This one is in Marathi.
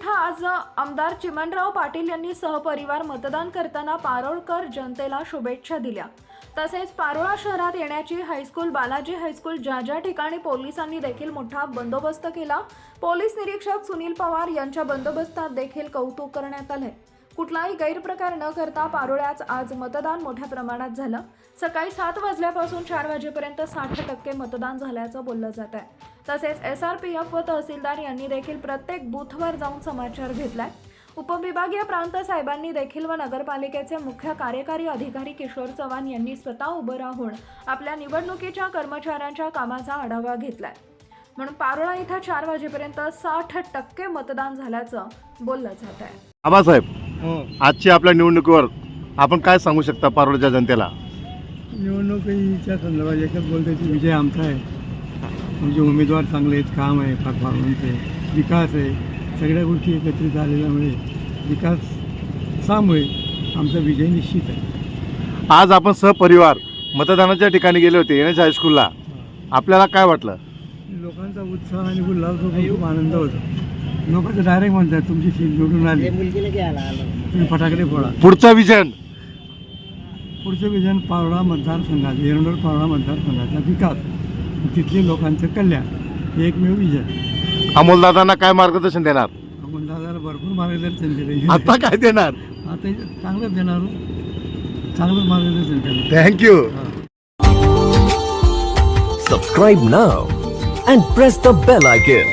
आज आमदार चिमनराव पाटील यांनी सहपरिवार मतदान करताना पारोळकर जनतेला शुभेच्छा दिल्या. तसेच पारोळा शहरात येण्याची हायस्कूल बालाजी हायस्कूल ज्या ज्या ठिकाणी पोलिसांनी देखील मोठा बंदोबस्त केला पोलीस निरीक्षक सुनील पवार यांच्या बंदोबस्तात देखील कौतुक करण्यात आले कुठलाही गैरप्रकार न करता पारोळ्यात आज मतदान मोठ्या प्रमाणात झालं. सकाळी सात वाजल्यापासून चार वाजेपर्यंत साठ टक्के मतदान झाल्याचं बोललं जात आहे. तसेच एस आर पी एफ व तहसीलदार यांनी देखील प्रत्येक बूथवर जाऊन समाचार घेतलाय. उपविभागीय प्रांत साहेबांनी देखील व नगरपालिकेचे मुख्य कार्यकारी अधिकारी किशोर चव्हाण यांनी स्वतः उभं राहून आपल्या निवडणुकीच्या कर्मचाऱ्यांच्या कामाचा आढावा घेतलाय. म्हणून पारोळा इथं चार वाजेपर्यंत साठ टक्के मतदान झाल्याचं बोललं जात आहे. आबासाहेब हो. आजच्या आपल्या निवडणुकीवर आपण काय सांगू शकता पारोळच्या जनतेला? निवडणुकीच्या संदर्भात एकच बोलतो की विजय आमचा आहे. म्हणजे उमेदवार चांगले आहेत काम आहे परफॉर्मन्स आहे विकास आहे. सगळ्या गोष्टी एकत्रित आलेल्यामुळे विकासामुळे आमचा विजय निश्चित आहे. आज आपण सहपरिवार मतदानाच्या ठिकाणी गेले होते एन एच हायस्कूलला आपल्याला काय वाटलं? लोकांचा उत्साह आणि उल्हास खूप आनंद होतो. लोक तर डायरेक्ट म्हणतात तुमची सीट निवडून आली. तुम्ही फटाकडे फोडा. पुढचं विजन पुढचं विजन पावडा मतदारसंघात एरंडोल पावडा मतदारसंघाचा विकास. तिथले लोकांचं कल्याण. हे एकमेव विजन अमोलदादांना काय मार्गदर्शन देणार? आपण दादाला भरपूर मार्गदर्शन दिले. आता काय देणार? आता हे चांगलं देणार चांगलं मार्गदर्शन करणार thank you Subscribe now and press the bell icon.